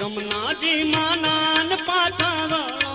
જમનાજી માનાન પાછા